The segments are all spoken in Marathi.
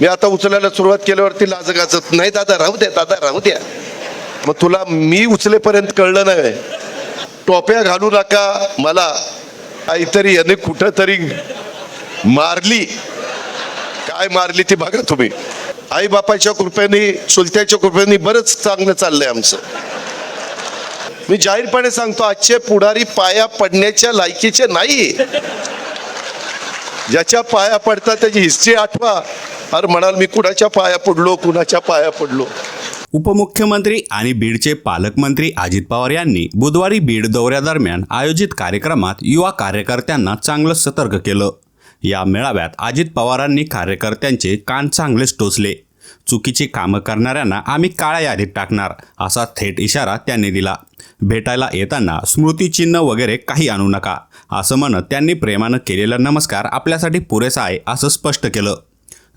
मी आता उचलायला सुरुवात केल्यावरती लाज गाजत नाही दादा राहू द्या दादा राहू द्या. मग तुला मी उचलेपर्यंत कळलं नाही. टोप्या घालू नका मला काहीतरी याने कुठं तरी मारली. काय मारली ती बघा तुम्ही. आई बापाच्या कृपेने चुलत्याच्या कृपेने बरंच चांगलं चाललंय आमचं. मी जाहीरपणे सांगतो आजचे पुढारी पाया पडण्याच्या लायकीचे नाही ज्याच्या पाया पडतात त्याची हिस्ट्री आठवा. अरे म्हणाल मी कुणाच्या पाया पडलो कुणाच्या पाया पडलो? उपमुख्यमंत्री आणि बीडचे पालकमंत्री अजित पवार यांनी बुधवारी बीड दौऱ्यादरम्यान आयोजित कार्यक्रमात युवा कार्यकर्त्यांना चांगलं सतर्क केलं. या मेळाव्यात अजित पवारांनी कार्यकर्त्यांचे कान चांगलेच टोचले. चुकीची कामं करणाऱ्यांना आम्ही काळ्या यादीत टाकणार असा थेट इशारा त्यांनी दिला. भेटायला येताना स्मृतिचिन्ह वगैरे काही आणू नका असं म्हणत त्यांनी प्रेमानं केलेला नमस्कार आपल्यासाठी पुरेसा आहे असं स्पष्ट केलं.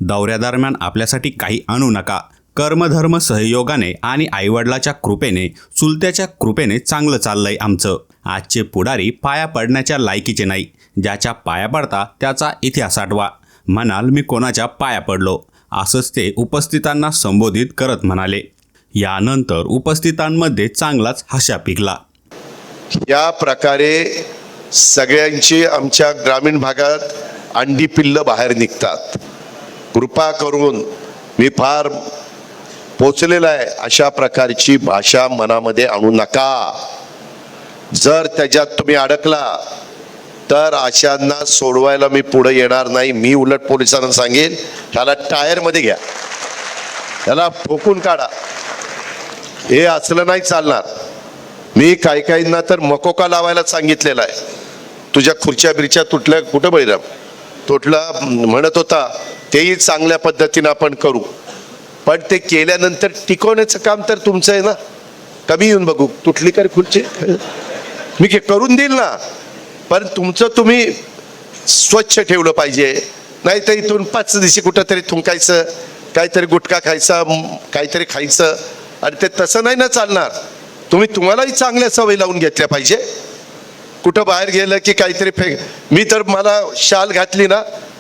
दौऱ्यादरम्यान आपल्यासाठी काही आणू नका. कर्मधर्म सहयोगाने आणि आईवडिलाच्या कृपेने चुलत्याच्या कृपेने चांगलं चाललंय आमचं. आजचे पुढारी पाया पडण्याच्या लायकीचे नाही. ज्याच्या पाया पडता त्याचा इतिहास आठवा. म्हणाल मी कोणाच्या पाया पडलो? असंच ते उपस्थितांना संबोधित करत म्हणाले. यानंतर उपस्थितांमध्ये चांगलाच हशा पिकला. या प्रकारे सगळ्यांची आमच्या ग्रामीण भागात अंडी पिल्लं बाहेर निघतात. कृपा करून मी फार पोचलेला आहे अशा प्रकारची भाषा मनामध्ये आणू नका. जर त्याच्यात तुम्ही अडकला तर अशांना सोडवायला मी पुढे येणार नाही. मी उलट पोलिसांना सांगेन ह्याला टायरमध्ये घ्या. त्याला फोकून काढा. हे असलं नाही चालणार. मी काही काहींना तर मकोका लावायला सांगितलेला आहे. तुझ्या खुर्च्या बिरच्या तुटल्या कुठं बळीराम तुटला म्हणत होता तेही चांगल्या पद्धतीनं आपण करू. पण ते केल्यानंतर टिकवण्याचं काम तर तुमचं आहे ना? कमी येऊन बघू. तुटली कर खुर्ची. मी करून देईल ना? पण तुमचं तुम्ही स्वच्छ ठेवलं पाहिजे. नाही तर इथून पाच दिवशी कुठं तरी थुंकायचं काहीतरी गुटखा खायचा काहीतरी खायचं. आणि ते तसं नाही ना चालणार. तुम्ही तुम्हालाही चांगल्या सवयी लावून घेतल्या पाहिजे. कुठं बाहेर गेलं की काहीतरी फेक मी तर मला शाल घातली ना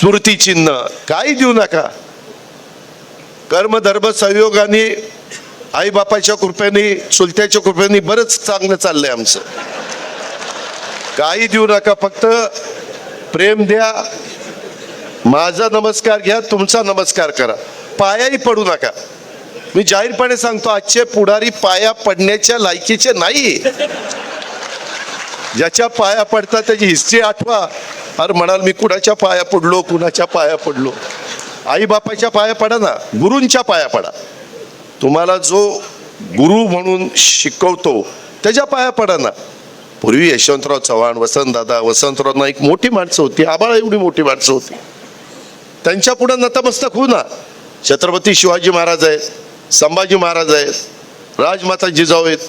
स्मृती चिन्ह. काही देऊ नका. कर्मधर्म संयोगाने आई बापाच्या कृपेने चुलत्याच्या कृपेने बरंच चांगलं चाललंय आमचं. काही देऊ नका फक्त प्रेम द्या. माझा नमस्कार घ्या तुमचा नमस्कार करा. पायाही पडू नका. मी जाहीरपणे सांगतो आजचे पुढारी पाया पडण्याच्या लायकीचे नाही ज्याच्या पाया पडतात त्याची हिस्ट्री आठवा. अरे म्हणाल मी कुणाच्या पाया पडलो कुणाच्या पाया पडलो? आई बापाच्या पाया पडा ना गुरूंच्या पाया पडा. तुम्हाला जो गुरु म्हणून शिकवतो त्याच्या पाया पडा ना. पूर्वी यशवंतराव चव्हाण वसंतदादा वसंतराव नाईक मोठी माणसं होती आबाळा एवढी मोठी माणसं होती. त्यांच्या पुढे नतमस्तक होऊ ना. छत्रपती शिवाजी महाराज आहेत संभाजी महाराज आहेत राजमाता जिजाऊ आहेत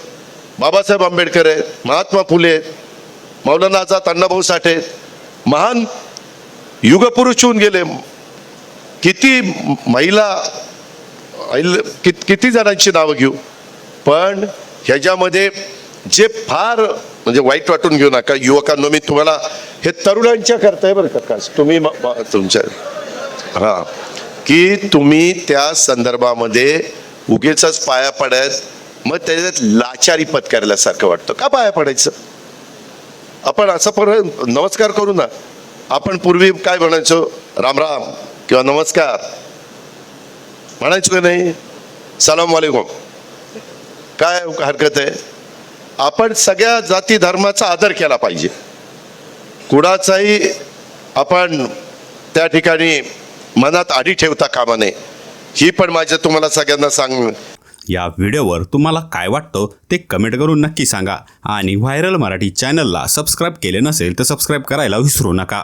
बाबासाहेब आंबेडकर आहेत महात्मा फुले आहेत मौलाना आझाद अण्णाभाऊ साठे आहेत. महान युगपुरुष होऊन गेले. किती महिला कित- किती जणांची नावं घेऊ. पण ह्याच्यामध्ये जे फार म्हणजे वाईट वाटून घेऊ नका युवकांनो मी तुम्हाला हे तरुणांच्या करताय बरं का तुम्ही म- तुमच्या हा. की तुम्ही त्या संदर्भामध्ये उगेच पाया पडत मग त्याच्यात लाचारी पत्करल्यासारखं वाटतं. का पाया पडायचं? आपण असं पर नमस्कार करू ना. आपण पूर्वी काय म्हणायचो? राम राम किंवा नमस्कार. म्हणायचो की नाही? सलाम वालेकुम. काय हरकत आहे? आपण सगळ्या जाती धर्माचा आदर केला पाहिजे. कुणाचाही आपण त्या ठिकाणी मनात आडी ठेवता कामा नये. ही पण माझ्या तुम्हाला सगळ्यांना सांग या व्हिडिओवर तुम्हाला काय वाटतं ते कमेंट करून नक्की सांगा. आणि व्हायरल मराठी चॅनलला सबस्क्राईब केले नसेल तर सबस्क्राईब करायला विसरू नका.